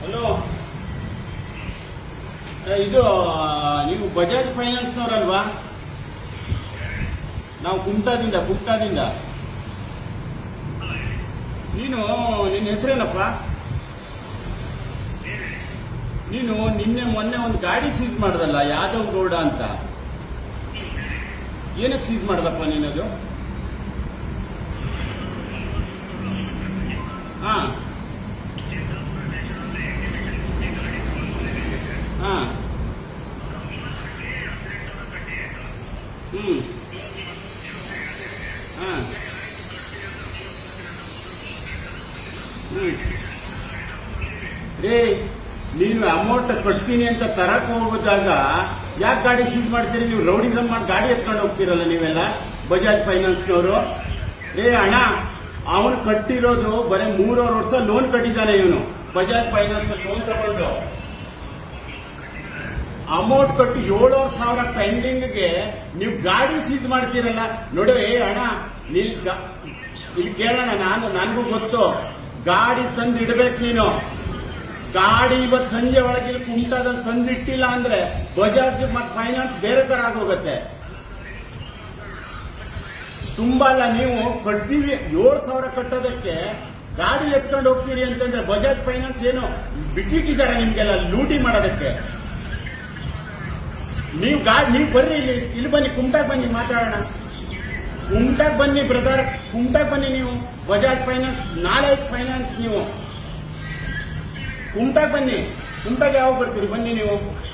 Hello? ಇದು ನೀವು ಬಜಾಜ್ ಫೈನಾನ್ಸ್ನವರಲ್ವಾ ನಾವು ಕುಮ್ತಾದಿಂದ ಕುಮ್ತಾದಿಂದ ನೀನು, ನಿನ್ನ ಹೆಸರೇನಪ್ಪ? ನೀನು ನಿನ್ನೆ ಮೊನ್ನೆ ಒಂದು ಗಾಡಿ ಸೀಸ್ ಮಾಡ್ದಲ್ಲ, ಯಾದವ್ ಗೌಡ ಅಂತ. ಏನಕ್ಕೆ ಸೀಸ್ ಮಾಡ್ದಪ್ಪ ನೀನದು? ಹ್ಮ್. ಹಾಂ ಹ್ಞೂ ನೀನು ಅಮೌಂಟ್ ಕಟ್ತೀನಿ ಅಂತ ತರಕ್ ಹೋಗೋದಾಗ ಯಾಕೆ ಗಾಡಿ ಸೀಸ್ ಮಾಡ್ತೀರಿ? ನೀವು ರೌಡಿಸಮ್ ಮಾಡಿ ಗಾಡಿ ಎತ್ಕೊಂಡು ಹೋಗ್ತೀರಲ್ಲ ನೀವೆಲ್ಲ? ಬಜಾಜ್ ಫೈನಾನ್ಸ್ನವರು ಏ, ಅಣ್ಣ, ಅವನು ಕಟ್ಟಿರೋದು ಬರೀ ಮೂರುವರೆ ವರ್ಷ ಲೋನ್ ಕಟ್ಟಿದ್ದಾನೆ ಇವನು. ಬಜಾಜ್ ಫೈನಾನ್ಸ್ ಲೋನ್ ತಗೊಂಡು. ಅಮೌಂಟ್ ಕೊಟ್ಟು ಏಳುವರೆ ಸಾವಿರ ಪೆಂಡಿಂಗ್ಗೆ ನೀವು ಗಾಡಿ ಸೀಸ್ ಮಾಡ್ತೀರಲ್ಲ, ನೋಡ್ರಿ ಅಣ್ಣ ನೀ ಇಲ್ಲಿ ಕೇಳೋಣ, ನಾನು, ನನಗೂ ಗೊತ್ತು. ಗಾಡಿ ತಂದು ಇಡಬೇಕು ನೀನು. ಗಾಡಿ ಇವತ್ತು ಸಂಜೆ ಒಳಗೆ ಇಲ್ಲಿ ತಂದಿಟ್ಟಿಲ್ಲ ಅಂದ್ರೆ ಬಜಾಜ್ ಮತ್ತು ಫೈನಾನ್ಸ್ ಬೇರೆ ತರ ಆಗೋಗುತ್ತೆ. ತುಂಬಾ ಅಲ್ಲ, ನೀವು ಕಟ್ತೀವಿ ಏಳು ಸಾವಿರ ಕಟ್ಟೋದಕ್ಕೆ ಗಾಡಿ ಎತ್ಕೊಂಡು ಹೋಗ್ತೀರಿ ಅಂತಂದ್ರೆ ಬಜಾಜ್ ಫೈನಾನ್ಸ್ ಏನು ಬಿಟ್ಟಿಟ್ಟಿದ್ದಾರೆ ನಿಮ್ಗೆಲ್ಲ ಲೂಟಿ ಮಾಡೋದಕ್ಕೆ. ನೀವು ಗಾಡಿ ನೀವು ಬರ್ರಿ ಇಲ್ಲಿ ಇಲ್ಲಿ ಬನ್ನಿ ಕುಮಟಾಗ್ ಬನ್ನಿ, ಮಾತಾಡೋಣ. ಕುಮಟಾಗ್ ಬನ್ನಿ ಬ್ರದರ್ ಕುಮಟಾಗ್ ಬನ್ನಿ ನೀವು. ಬಜಾಜ್ ಫೈನಾನ್ಸ್ ನಾಳೆ ಫೈನಾನ್ಸ್ ನೀವು. ಕುಮಟಾಗ್ ಬನ್ನಿ. ಕುಮಟಾಗ್ ಯಾವಾಗ ಬರ್ತೀರಿ? ಬನ್ನಿ ನೀವು.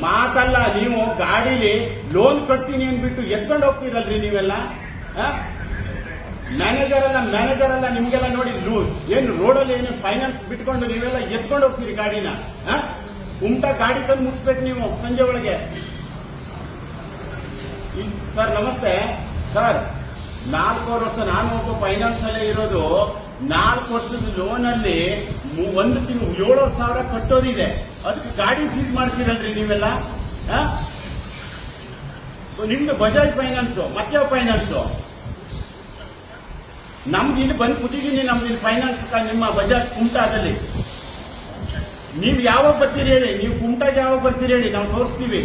ಮಾತಲ್ಲ, ನೀವು ಗಾಡಿಲಿ ಲೋನ್ ಕಟ್ತೀನಿ ಅಂದ್ಬಿಟ್ಟು ಎತ್ಕೊಂಡು ಹೋಗ್ತೀರಲ್ರಿ ನೀವೆಲ್ಲ? ಮ್ಯಾನೇಜರ್ ಅಲ್ಲ ಮ್ಯಾನೇಜರ್ ಅಲ್ಲ, ನಿಮ್ಗೆಲ್ಲ ನೋಡಿ, ಲೂ- ಏನು ರೋಡಲ್ಲಿ ಏನು ಫೈನಾನ್ಸ್ ಬಿಟ್ಕೊಂಡು ನೀವೆಲ್ಲ ಎತ್ಕೊಂಡು ಹೋಗ್ತೀರಿ ಗಾಡಿನ? ಕುಮಟಾ ಗಾಡಿ ತಂದು ಮುಗಿಸ್ಬೇಕು ನೀವು ಸಂಜೆ ಒಳಗೆ. ಸರ್, ನಮಸ್ತೆ. ಸರ್ ನಾಲ್ಕೂವರೆ ವರ್ಷ ನಾನು ಒಬ್ಬ ಫೈನಾನ್ಸ್ ಅಲ್ಲೇ ಇರೋದು. ನಾಲ್ಕು ವರ್ಷದ ಲೋನ್ ಅಲ್ಲಿ ಒಂದು ತಿಂಗಳು ಏಳುವರೆ ಸಾವಿರ ಕಟ್ಟೋದಿದೆ. ಅದಕ್ಕೆ ಗಾಡಿ ಸೀಸ್ ಮಾಡ್ತೀರಲ್ರಿ ನೀವೆಲ್ಲ? ನಿಮ್ದು ಬಜಾಜ್ ಫೈನಾನ್ಸ್ ಮತ್ತೆ ಫೈನಾನ್ಸ್ ನಮ್ಗೆ ಇಲ್ಲಿ ಬಂದು ಕೂತಿದ್ದೀನಿ ನಮ್ದು ಇಲ್ಲಿ ಫೈನಾನ್ಸ್ ನಿಮ್ಮ ಬಜಾಜ್ ಕುಮಟಾದಲ್ಲಿ ನೀವು ಯಾವಾಗ ಬರ್ತೀರಿ ಹೇಳಿ? ನೀವು ಕುಮಟಾಗೆ ಯಾವಾಗ ಬರ್ತೀರಿ ಹೇಳಿ? ನಾವು ತೋರಿಸ್ತೀವಿ.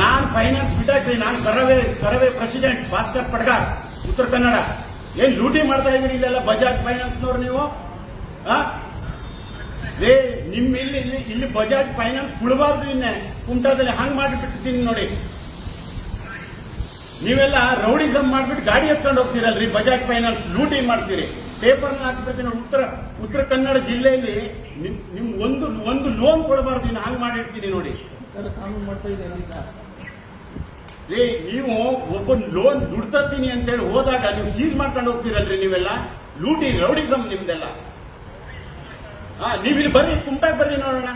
ನಾನ್ ಫೈನಾನ್ಸ್ ಬಿಟ್ಟಾಕ್ರಿ ನಾನು ಕರವೇ ಕರವೇ ಪ್ರೆಸಿಡೆಂಟ್ ಭಾಸ್ಕರ್ ಪಡ್ಗಾರ್, ಉತ್ತರ ಕನ್ನಡ. ಏನ್ ಲೂಟಿ ಮಾಡ್ತಾ ಇದೀರಿ ಇಲ್ಲೆಲ್ಲ ಬಜಾಜ್ ಫೈನಾನ್ಸ್ನವ್ರು ನೀವು? ಏ ರೇ ನಿಮ್ ಇಲ್ಲಿ ಇಲ್ಲಿ ಬಜಾಜ್ ಫೈನಾನ್ಸ್ ಬಿಡಬಾರ್ದು ಇನ್ನೆ. ಕುಮಟಾದಲ್ಲಿ ಹಂಗ್ ಮಾಡಿಬಿಟ್ಟಿದ್ದೀನಿ ನೋಡಿ. ನೀವೆಲ್ಲ ರೌಡಿಸಮ್ ಮಾಡ್ಬಿಟ್ಟು ಗಾಡಿ ಎತ್ಕೊಂಡು ಹೋಗ್ತೀರಲ್ರಿ? ಬಜಾಜ್ ಫೈನಾನ್ಸ್ ಲೂಟಿ ಮಾಡ್ತೀರಿ. ಪೇಪರ್ ಹಾಕ್ಬೇಕು ನೋಡಿ ಉತ್ತರ ಉತ್ತರ ಕನ್ನಡ ಜಿಲ್ಲೆಯಲ್ಲಿ ನಿಮ್ ಒಂದು ಒಂದು ಲೋನ್ ಕೊಡಬಾರ್ದು ಇನ್ನು ಹಾಂಗ್ ಮಾಡಿರ್ತೀನಿ ನೋಡಿ. ಏ ನೀವು ಒಬ್ಬ ಲೋನ್ ದುಡ್ತೀನಿ ಅಂತ ಹೇಳಿ ಹೋದಾಗ ನೀವು ಸೀಸ್ ಮಾಡ್ಕೊಂಡು ಹೋಗ್ತೀರಲ್ರಿ ನೀವೆಲ್ಲ? ಲೂಟಿ ರೌಡಿಸಮ್ ನಿಮ್ದೆಲ್ಲ. ಹಾ ನೀವು ಇಲ್ಲಿ ಬರ್ರಿ ಕುಮಟಾಗ್ ಬರ್ರಿ ನೋಡೋಣ.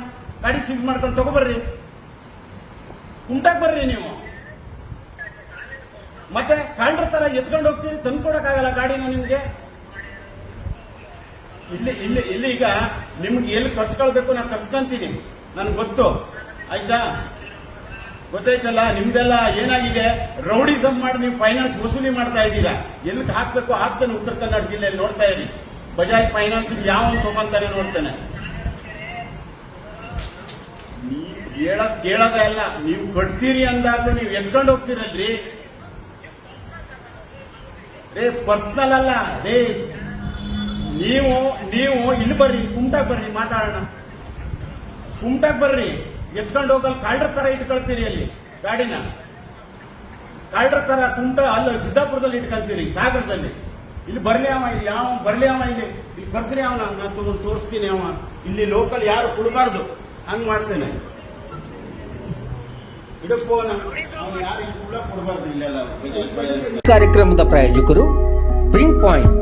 ಗಾಡಿ ಸೀಸ್ ಮಾಡ್ಕೊಂಡು ತಗೋಬರ್ರಿ. ಕುಮಟಾಗ್ ಬರ್ರಿ ನೀವು. ಮತ್ತೆ ಕಾಂಡ್ರ ತರ ಎತ್ಕೊಂಡು ಹೋಗ್ತೀರಿ ತಂದ್ಕೊಡಕ್ಕಾಗಲ್ಲ ಗಾಡಿನ ನಿಮ್ಗೆ? ಇಲ್ಲಿ ಇಲ್ಲಿ ಇಲ್ಲಿ ಈಗ ನಿಮ್ಗೆ ಎಲ್ಲಿ ಕರ್ಸ್ಕೊಳ್ಬೇಕು ನಾನು ಕರ್ಸ್ಕೊಂತೀನಿ. ನನ್ಗೆ ಗೊತ್ತು. ಆಯ್ತಾ? ಗೊತ್ತಾಯ್ತಲ್ಲ? ನಿಮ್ದೆಲ್ಲ ಏನಾಗಿದೆ? ರೌಡಿಸಮ್ ಮಾಡಿ ನೀವು ಫೈನಾನ್ಸ್ ವಸೂಲಿ ಮಾಡ್ತಾ ಇದ್ದೀರಾ. ಎಲ್ಲಿ ಹಾಕ್ಬೇಕು? ಹಾಕ್ತಾನೆ ಉತ್ತರ ಕನ್ನಡ ಜಿಲ್ಲೆಯಲ್ಲಿ ನೋಡ್ತಾ ಇರಿ. ಬಜಾಜ್ ಫೈನಾನ್ಸ್ ಯಾವ ತಗೊಂತಾನೆ ನೋಡ್ತಾನೆ. ನೀವು ಹೇಳದ್ ಕೇಳೋದೇ ನೀವು ಕಟ್ತೀರಿ ಅಂದಾಗ ನೀವು ಎತ್ಕೊಂಡು ಹೋಗ್ತೀರಲ್ರಿ ರೇ ಪರ್ಸನಲ್ ಅಲ್ಲ. ರೇ ನೀವು ನೀವು ಇಲ್ಲಿ ಬರ್ರಿ ಕುಮಟಾಗ್ ಬರ್ರಿ, ಮಾತಾಡೋಣ. ಕುಮಟಾಗ್ ಬರ್ರಿ, ಎತ್ಕೊಂಡು ಹೋಗಲ್ ಕಾಲ್ಡ್ರ ತರ ಇಟ್ಕೊಳ್ತೀರಿ ಅಲ್ಲಿ, ಗಾಡಿನ. ಕಾಲ್ಡ್ರ ತರ ಕುಮಟ ಅಲ್ಲ, ಸಿದ್ದಾಪುರದಲ್ಲಿ ಇಟ್ಕೊಳ್ತೀರಿ, ಸಾಗರದಲ್ಲಿ. ಇಲ್ಲಿ ಬರ್ಲಿ ಅವ, ಇಲ್ಲಿ ಯಾವ, ಬರ್ಲಿ ಅವ, ಇಲ್ಲಿ ಇಲ್ಲಿ ಬರ್ಸ್ರಿ ಅವನ ನಾನು ತಗೊಂಡು ತೋರಿಸ್ತೀನಿ ಅವ. ಇಲ್ಲಿ ಲೋಕಲ್ ಯಾರು ಕೊಡಬಾರ್ದು, ಹಂಗ್ ಮಾಡ್ತೇನೆ. ಕಾರ್ಯಕ್ರಮದ ಪ್ರಾಯೋಜಕರು ಪ್ರಿಂಟ್ ಪಾಯಿಂಟ್